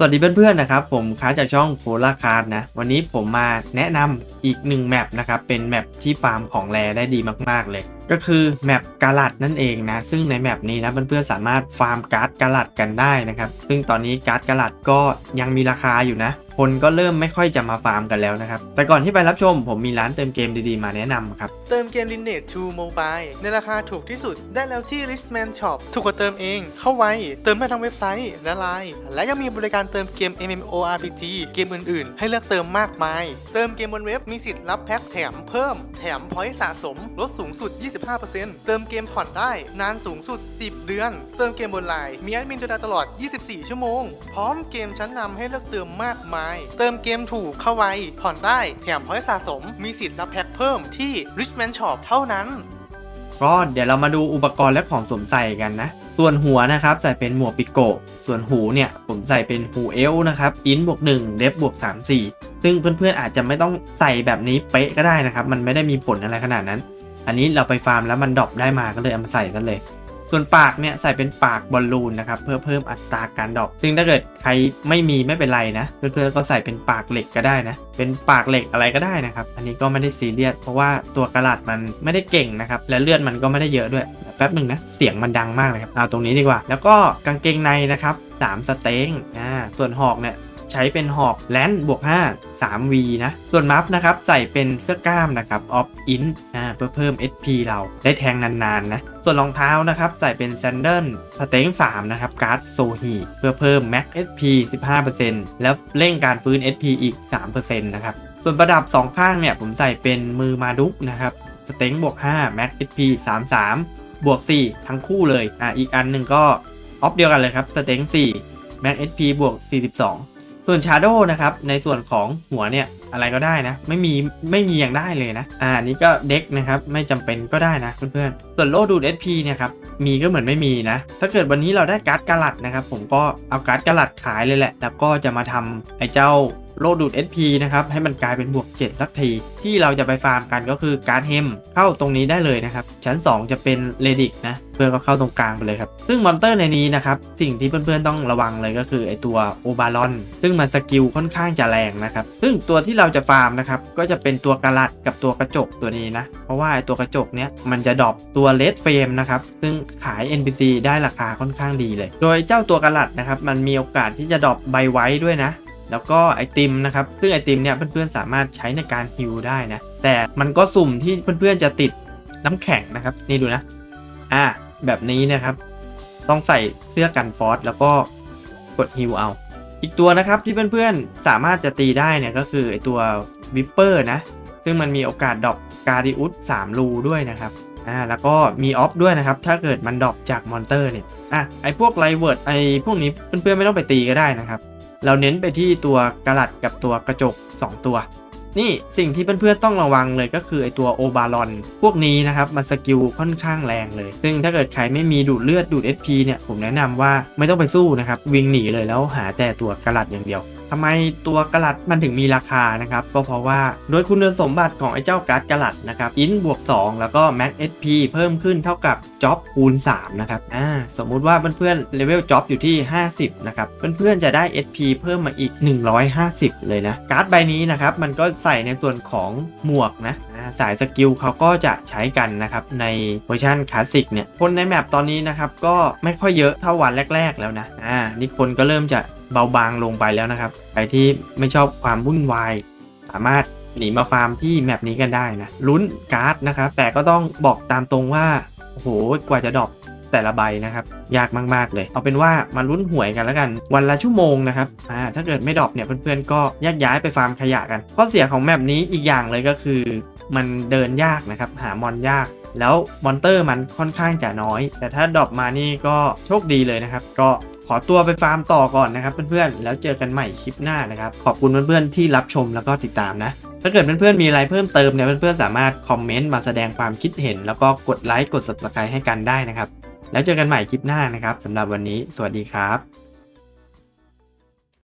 สวัสดีเพื่อนๆนะครับผมค้าจากช่องโคลาคาร์ดนะวันนี้ผมมาแนะนำอีกหนึ่งแมปนะครับเป็นแมปที่ฟาร์มของแรได้ดีมากๆเลย ก็คือแมปกาลัดนั่นเองนะซึ่งในแมปนี้นะเพื่อนๆสามารถฟาร์มการ์ดกาลัดกันได้นะครับซึ่งตอนนี้การ์ดกาลัดก็ยังมีราคาอยู่นะ คนก็เริ่มไม่ค่อยจะมาฟาร์มกันแล้วนะครับ แต่ก่อนที่ไปรับชม ผมมีร้านเติมเกมดีๆ มาแนะนำครับ เติมเกม Lineage 2 Mobile ในราคาถูกที่สุดได้แล้วที่ Listman Shop ถูกกว่าเติมเอง เข้าไว้ เติมได้ทั้งเว็บไซต์และไลน์และยังมีบริการเติมเกม MMORPG เกมอื่นๆ ให้เลือกเติมมากมาย เติมเกมบนเว็บมีสิทธิ์รับแพ็คแถมเพิ่ม แถมพอยต์สะสมลดสูงสุด 25%เติมเกมผ่อนได้นานสูงสุด 10 เดือน เติมเกมบนไลน์มีแอดมินดูแลตลอด 24 ชั่วโมง พร้อมเกมชั้นนำให้เลือกเติมมากมายเติมเกมถูกเข้าไว ผ่อนได้ แถมพอยต์สะสม มีสิทธิ์รับแพ็คเพิ่มที่ Richman Shop เท่านั้นก็เดี๋ยวเรามาดูอุปกรณ์และของสวมใส่กันนะ ส่วนหัวนะครับใส่เป็นหมวกปิโก ส่วนหูเนี่ยผมใส่เป็นหูเอล์นะครับ อินบวก1เดฟบวก3 4 ซึ่งเพื่อนๆอาจจะไม่ต้องใส่แบบนี้เป๊ะก็ได้นะครับ มันไม่ได้มีผลอะไรขนาดนั้น อันนี้เราไปฟาร์มแล้วมันดรอปได้มาก็เลยเอามาใส่กันเลย ส่วนปากเนี่ยใส่เป็นปากบอลลูนนะครับเพื่อเพิ่มอัตราการดรอปซึ่งถ้าเกิดใครไม่มีไม่เป็นไรนะ เพื่อนๆก็ใส่เป็นปากเหล็กก็ได้นะ เป็นปากเหล็กอะไรก็ได้นะครับ อันนี้ก็ไม่ได้ซีเรียสเพราะว่าตัวกระดาษมันไม่ได้เก่งนะครับและเลือดมันก็ไม่ได้เยอะด้วยแป๊บหนึ่งนะเสียงมันดังมากเลยครับเอาตรงนี้ดีกว่า แล้วก็กางเกงในนะครับ3สเต็งอ่าส่วนหอกเนี่ย ใช้เป็นหอกแลนบวก5 3V นะ ส่วนมัฟนะครับ ใส่เป็นเสื้อกล้ามนะครับออฟอินอ่าเพื่อเพิ่ม SP เราได้แทงนานๆนะ ส่วนรองเท้านะครับ ใส่เป็นแซนเดิลสเต็ง3นะครับ การ์ดโซฮีเพื่อเพิ่ม Max SP 15%แล้วเร่งการฟื้น SP อีก 3%นะครับ ส่วนประดับ 2 ข้างเนี่ย ผมใส่เป็นมือมาดุกนะครับสเต็งบวก5 Max SP 33 บวก 4 ทั้งคู่เลยอ่าอีกอันหนึ่งก็ออฟเดียวกันเลยครับสเต็ง4 Max SP บวก 42 ส่วนชาร์โดนะครับในส่วนของหัวเนี่ยอะไรก็ได้นะ ไม่มีไม่มีอย่างได้เลยนะ อ่านี้ก็เด็กนะครับไม่จำเป็นก็ได้นะเพื่อนๆส่วนโลดูด SP เนี่ยครับมีก็เหมือนไม่มีนะ ถ้าเกิดวันนี้เราได้การ์ดกระลัดนะครับ ผมก็เอาการ์ดกระลัดขายเลยแหละ แล้วก็จะมาทำไอ้เจ้า โลดูด SP นะครับให้มันกลายเป็นบวก 7 สักที ที่เราจะไปฟาร์มกันก็คือการเฮมเข้าตรงนี้ได้เลยนะครับ ชั้น 2 จะเป็นเลดิกนะเพื่อนก็เข้าตรงกลางไปเลยครับ ซึ่งมอนเตอร์ในนี้นะครับ สิ่งที่เพื่อนๆต้องระวังเลยก็คือไอตัวโอบารอน ซึ่งมันสกิลค่อนข้างจะแรงนะครับ ซึ่งตัวที่เราจะฟาร์มนะครับ ก็จะเป็นตัวกระลัดกับตัวกระจกตัวนี้นะ เพราะว่าไอตัวกระจกเนี้ยมันจะดรอปตัวเลดเฟรมนะครับ ซึ่งขาย NPC ได้ราคาค่อนข้างดีเลย โดยเจ้าตัวกระลัดนะครับ มันมีโอกาสที่จะดรอปใบไว้ด้วยนะ แล้วก็ไอติมนะครับ ซึ่งไอติมเนี่ยเพื่อนๆสามารถใช้ในการฮิลได้นะ แต่มันก็สุ่มที่เพื่อนๆจะติดน้ำแข็งนะครับ นี่ดูนะ อ่า แบบนี้นะครับ ต้องใส่เสื้อกันฟอสแล้วก็กดฮิลเอา อีกตัวนะครับที่เพื่อนๆสามารถจะตีได้เนี่ยก็คือไอตัววิปเปอร์นะ ซึ่งมันมีโอกาสดอปการดิอุส3รูด้วยนะครับอ่าแล้วก็มีออฟด้วยนะครับ ถ้าเกิดมันดรอปจากมอนเตอร์เนี่ยอะไอพวกไลเวิร์ดไอพวกนี้เพื่อนๆไม่ต้องไปตีก็ได้นะครับ เราเน้นไปที่ตัวกระลัดกับตัวกระจก 2 ตัว นี่สิ่งที่เพื่อนๆต้องระวังเลยก็คือไอตัวโอบารอน พวกนี้นะครับมันสกิลค่อนข้างแรงเลย ซึ่งถ้าเกิดใครไม่มีดูดเลือดดูด SP เนี่ยผมแนะนำว่าไม่ต้องไปสู้นะครับวิ่งหนีเลยแล้วหาแต่ตัวกระลัดอย่างเดียว ทำไมตัวกระลัดมันถึงมีราคานะครับ ก็เพราะว่าโดยคุณสมบัติของไอ้เจ้าการ์ดกระลัดนะครับอินบวก 2 แล้วก็ Max SP เพิ่มขึ้นเท่ากับจ็อบคูณ 3 นะครับอ่าสมมุติว่าเพื่อนๆเลเวลจ็อบอยู่ที่ 50 นะครับ เพื่อนๆจะได้ SP เพิ่มมาอีก 150 เลยนะ การ์ดใบนี้นะครับ มันก็ใส่ในส่วนของหมวกนะสายสกิลเขาก็จะใช้กันนะครับ ในเวอร์ชันคลาสสิกเนี่ยคนในแมปตอนนี้นะครับ ก็ไม่ค่อยเยอะเท่าวันแรก ๆ แล้วนะอ่านี่คนก็เริ่มจะ เบาบางลงไปแล้วนะครับ ใครที่ไม่ชอบความวุ่นวาย สามารถหนีมาฟาร์มที่แมปนี้กันได้นะลุ้นการ์ดนะครับ แต่ก็ต้องบอกตามตรงว่าโอ้โหกว่าจะดรอปแต่ละใบนะครับ ยากมากๆเลย เอาเป็นว่ามาลุ้นหวยกันแล้วกัน วันละชั่วโมงนะครับอ่าถ้าเกิดไม่ดรอปเนี่ยเพื่อนๆก็แยกย้ายไปฟาร์มขยะกันข้อเสียของแมปนี้อีกอย่างเลยก็คือ มันเดินยากนะครับหามอนยาก แล้วมอนเตอร์มันค่อนข้างจะน้อย แต่ถ้าดรอปมานี่ก็โชคดีเลยนะครับ ก็ ขอตัวไปฟาร์มต่อก่อนนะครับเพื่อนๆ แล้วเจอกันใหม่คลิปหน้านะครับ ขอบคุณเพื่อนๆที่รับชมแล้วก็ติดตามนะ ถ้าเกิดเพื่อนๆมีอะไรเพิ่มเติมเนี่ยเพื่อนๆสามารถคอมเมนต์มาแสดงความคิดเห็น แล้วก็กดไลค์กด subscribe ให้กันได้นะครับ แล้วเจอกันใหม่คลิปหน้านะครับสำหรับวันนี้ สวัสดีครับ